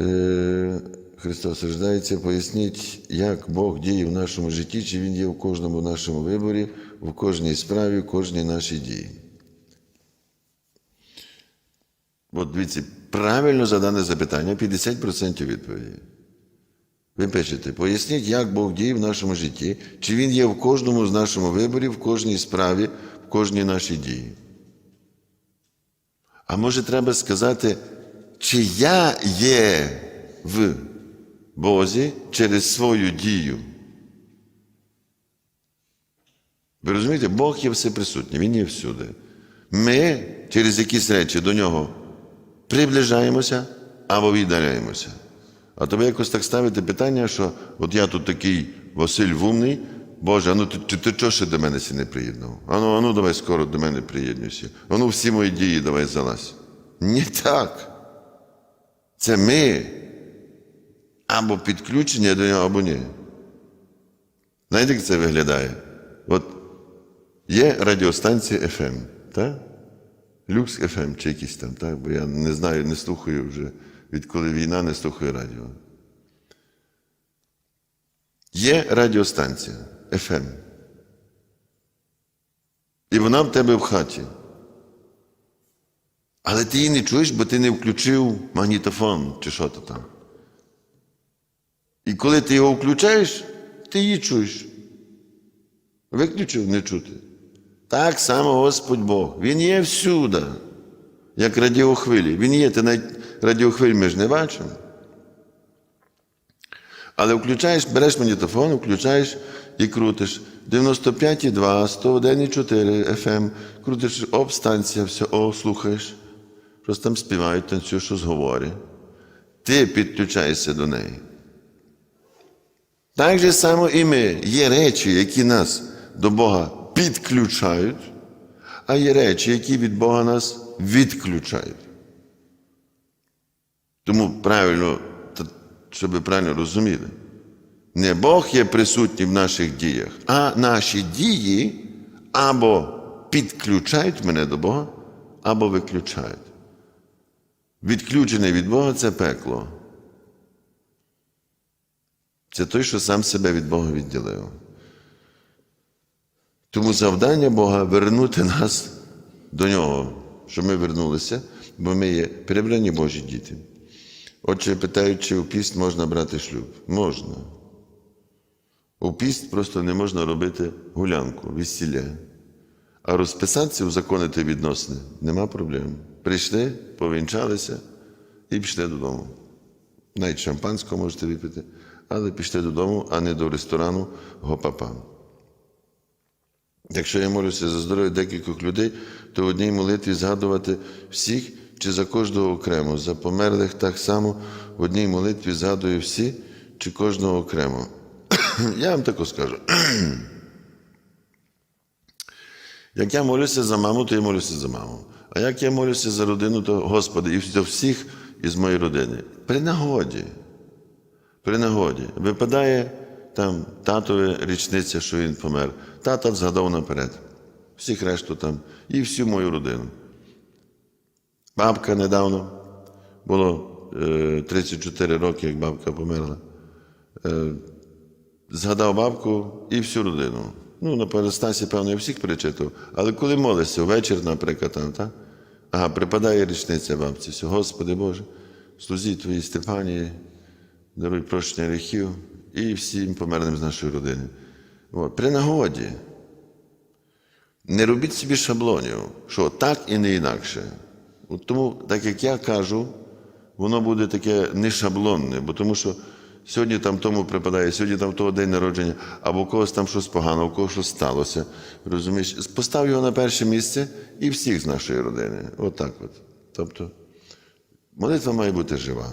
Е, Христос рождається, поясніть, як Бог діє в нашому житті, чи Він є в кожному нашому виборі, в кожній справі, в кожній нашій дії. От дивіться, правильно задане запитання 50% відповіді. Ви пишете, поясніть, як Бог діє в нашому житті, чи Він є в кожному з нашому виборі, в кожній справі, в кожній нашій дії. А може, треба сказати, чи я є в Бозі через свою дію. Ви розумієте, Бог є всеприсутній, Він є всюди. Ми через якісь речі до нього приближаємося або віддаляємося. А тобі якось так ставити питання, що от я тут такий Василь Вумний, Боже, а ну ти, ти, ти чого ще до мене сі не приєднав? Ану, ану, давай скоро до мене приєднуйся. Ану, всі мої дії давай залазь. Не так. Це ми або підключення до нього, або ні. Знаєте, як це виглядає? От є радіостанція FM, так? Люкс FM чи якісь там, так? бо я не знаю, не слухаю вже, відколи війна не слухаю радіо. Є радіостанція FM. І вона в тебе в хаті. Але ти її не чуєш, бо ти не включив магнітофон чи що то там. І коли ти його включаєш, ти її чуєш. Виключив не чути. Так само Господь Бог. Він є всюди, як радіохвилі. Він є, ти навіть радіохвиль ми ж не бачимо. Але включаєш, береш магнітофон, включаєш і крутиш 95,2, 101,4 FM, крутиш оп, все, о, слухаєш. Щось там співають, танцюють, щось говорять. Ти підключаєшся до неї. Так же само і ми. Є речі, які нас до Бога підключають, а є речі, які від Бога нас відключають. Тому правильно, щоб ви правильно розуміли, не Бог є присутній в наших діях, а наші дії або підключають мене до Бога, або виключають. Відключене від Бога це пекло. Це той, що сам себе від Бога відділив. Тому завдання Бога вернути нас до нього, щоб ми вернулися, бо ми є перебрані Божі діти. Отже, питають, чи у піст можна брати шлюб? Можна. У піст просто не можна робити гулянку, весілля. А розписатися, узаконити відносини нема проблем. Прийшли, повінчалися і пішли додому. Навіть шампанського можете випити, але пішли додому, а не до ресторану гопапа. Якщо я молюся за здоров'я декількох людей, то в одній молитві згадувати всіх чи за кожного окремо. За померлих так само в одній молитві згадую всі чи кожного окремо. Я вам тако скажу. Як я молюся за маму, то я молюся за маму. А як я молюся за родину, то Господи, і за всіх із моєї родини. При нагоді. При нагоді. Випадає там татові річниця, що він помер. Тата згадав наперед. Всіх решту там. І всю мою родину. Бабка недавно було е, 34 роки, як бабка померла. Е, згадав бабку і всю родину. Ну, на перестасі, певно, я всіх перечитав. Але коли молишся, ввечір, наприклад, там, так? Ага, припадає річниця бабці. Господи Боже, слузі Твоїй Степанії, даруй прощення гріхів і всім померлим з нашої родини. От. При нагоді. Не робіть собі шаблонів, що так і не інакше. От тому, так як я кажу, воно буде таке не шаблонне, бо тому що сьогодні там тому припадає, сьогодні там того день народження, або у когось там щось погано, у когось щось сталося. Розумієш? Постав його на перше місце і всіх з нашої родини. От от. Тобто, молитва має бути жива.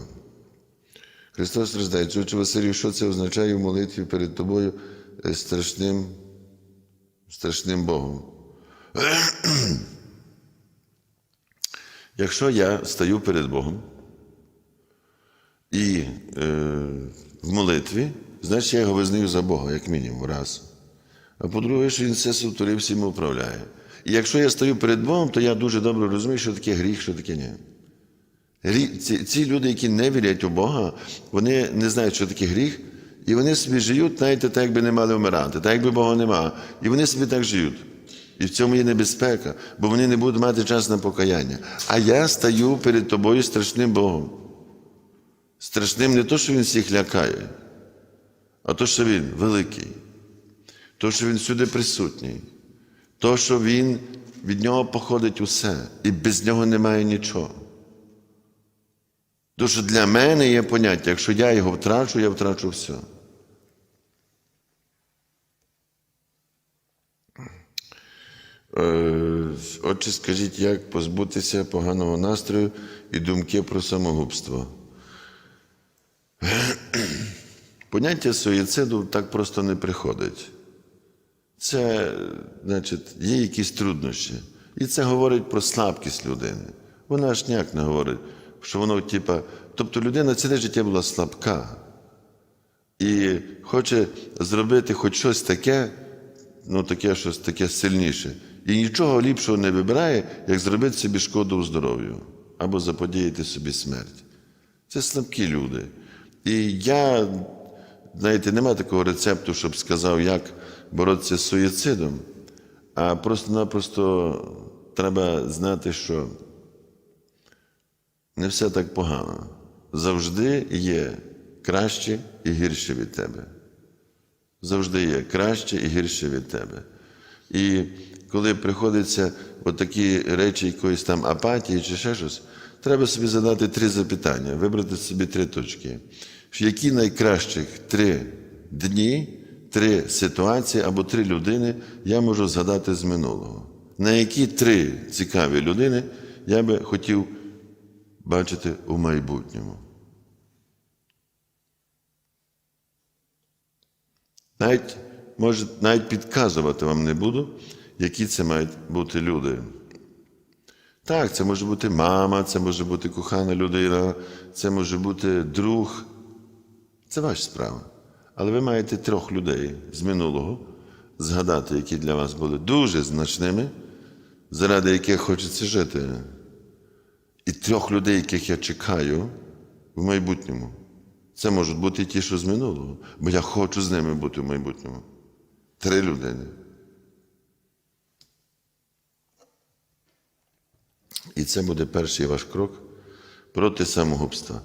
Христос рождається. Отче Василію, що це означає в молитві перед тобою е, страшним, страшним Богом? Якщо я стаю перед Богом і е, в молитві, значить я його визнаю за Бога, як мінімум, раз. А по-друге, що він все сотворив, всім управляє. І якщо я стою перед Богом, то я дуже добре розумію, що таке гріх, що таке ні. Ці, ці люди, які не вірять у Бога, вони не знають, що таке гріх, і вони собі живуть, знаєте, так, якби не мали вмирати, так якби Бога нема. І вони собі так живуть. І в цьому є небезпека, бо вони не будуть мати час на покаяння. А я стаю перед тобою страшним Богом. Страшним не то, що він всіх лякає, а то, що він великий, то, що він всюди присутній, то, що він від нього походить усе, і без нього немає нічого. Тому що для мене є поняття, якщо я його втрачу, я втрачу все. Е, Отже, скажіть, як позбутися поганого настрою і думки про самогубство? Поняття суїциду так просто не приходить. Це, значить, є якісь труднощі. І це говорить про слабкість людини. Вона ж ніяк не говорить, що воно, типа, тобто людина ціле життя була слабка і хоче зробити хоч щось таке, ну таке щось таке сильніше. І нічого ліпшого не вибирає, як зробити собі шкоду у здоров'ю або заподіяти собі смерть. Це слабкі люди. І я, знаєте, нема такого рецепту, щоб сказав, як боротися з суїцидом, а просто-напросто треба знати, що не все так погано. Завжди є краще і гірше від тебе. Завжди є краще і гірше від тебе. І коли приходиться от такі речі якоїсь там апатії чи ще щось, треба собі задати три запитання, вибрати собі три точки. Які найкращих три дні, три ситуації або три людини я можу згадати з минулого? На які три цікаві людини я би хотів бачити у майбутньому? Навіть, може, навіть підказувати вам не буду, які це мають бути люди. Так, це може бути мама, це може бути кохана людина, це може бути друг. Це ваша справа. Але ви маєте трьох людей з минулого згадати, які для вас були дуже значними, заради яких хочеться жити. І трьох людей, яких я чекаю в майбутньому. Це можуть бути ті, що з минулого, бо я хочу з ними бути в майбутньому. Три людини. І це буде перший ваш крок проти самогубства.